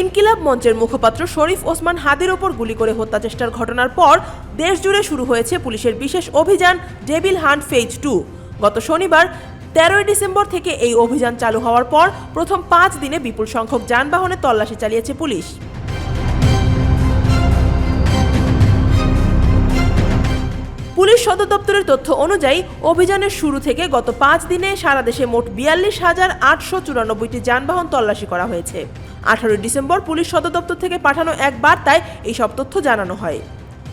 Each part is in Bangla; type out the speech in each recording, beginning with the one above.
ইনকিলাব মঞ্চের মুখপাত্র শরীফ ওসমান হাদির ওপর গুলি করে হত্যা চেষ্টার ঘটনার পর দেশজুড়ে শুরু হয়েছে পুলিশের বিশেষ অভিযান ডেভিল হান্ট ফেজ টু। গত শনিবার, তেরোই ডিসেম্বর থেকে এই অভিযান চালু হওয়ার পর প্রথম পাঁচ দিনে বিপুল সংখ্যক যানবাহনে তল্লাশি চালিয়েছে পুলিশ। পুলিশ সদর দপ্তরের তথ্য অনুযায়ী, অভিযানের শুরু থেকে গত পাঁচ দিনে সারা দেশে মোট বিয়াল্লিশ হাজার আটশো চুরানব্বইটি যানবাহন তল্লাশি করা হয়েছে। আঠারোই ডিসেম্বর পুলিশ সদর দপ্তর থেকে পাঠানো এক বার্তায় এইসব তথ্য জানানো হয়।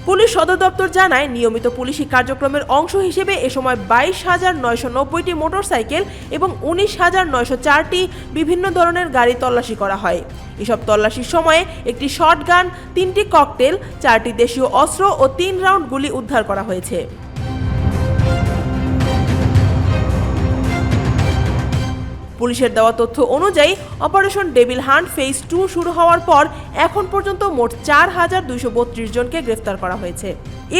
পুলিশ সদর দপ্তর জানায়, নিয়মিত পুলিশি কার্যক্রমের অংশ হিসেবে এ সময় বাইশ হাজার নয়শো নব্বইটি মোটরসাইকেল এবং উনিশ হাজার নয়শো চারটি বিভিন্ন ধরনের গাড়ি তল্লাশি করা হয়। এসব তল্লাশির সময়ে একটি শটগান, তিনটি ককটেল, চারটি দেশীয় অস্ত্র ও তিন রাউন্ড গুলি উদ্ধার করা হয়েছে। পুলিশের দেওয়া তথ্য অনুযায়ী, operation devil hunt phase two শুরু হওয়ার পর এখন পর্যন্ত মোট চার হাজার দুইশো বত্রিশ জনকে গ্রেফতার করা হয়েছে।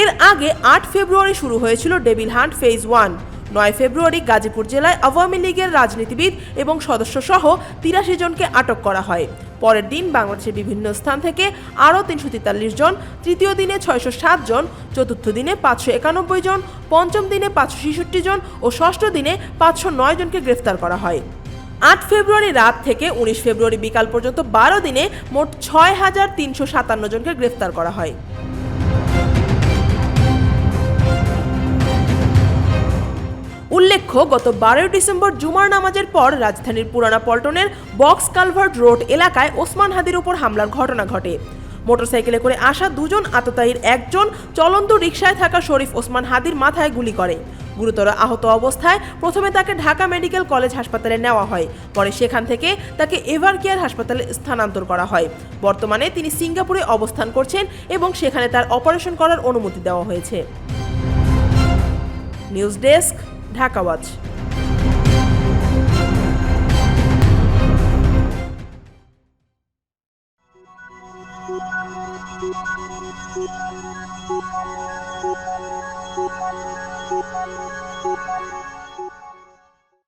এর আগে আট ফেব্রুয়ারি শুরু হয়েছিল ডেভিল হান্ট ফেজ ওয়ান, নয় ফেব্রুয়ারি গাজীপুর জেলায় আওয়ামী লীগের রাজনীতিবিদ এবং সদস্য সহ তিরাশি জনকে আটক করা হয়। পরের দিন বাংলাদেশের বিভিন্ন স্থান থেকে আরও তিনশো তেতাল্লিশ জন, তৃতীয় দিনে ছয়শো সাত জন, চতুর্থ দিনে পাঁচশো একানব্বই জন, পঞ্চম দিনে পাঁচশো ছেষট্টি জন ও ষষ্ঠ দিনে পাঁচশো নয় জনকে গ্রেফতার করা হয়। আট ফেব্রুয়ারি রাত থেকে উনিশ ফেব্রুয়ারি বিকাল পর্যন্ত বারো দিনে মোট ছয় হাজার তিনশো সাতান্ন জনকে গ্রেফতার করা হয়। উল্লেখ্য, গত বারোই ডিসেম্বর জুমার নামাজের পর রাজধানীর পুরানা পল্টনের বক্স কালভার্ট রোড এলাকায় ওসমান হাদির উপর হামলার ঘটনা ঘটে। মোটরসাইকেলে করে আসা দুজন আততায়ীর একজন চলন্ত রিকশায় থাকা শরীফ ওসমান হাদির মাথায় গুলি করে। গুরুতর আহত অবস্থায় প্রথমে তাকে ঢাকা মেডিকেল কলেজ হাসপাতালে নেওয়া হয়, পরে সেখান থেকে তাকে এভার কেয়ার হাসপাতালে স্থানান্তর করা হয়। বর্তমানে তিনি সিঙ্গাপুরে অবস্থান করছেন এবং সেখানে তার অপারেশন করার অনুমতি দেওয়া হয়েছে। News desk, Dhaka watch.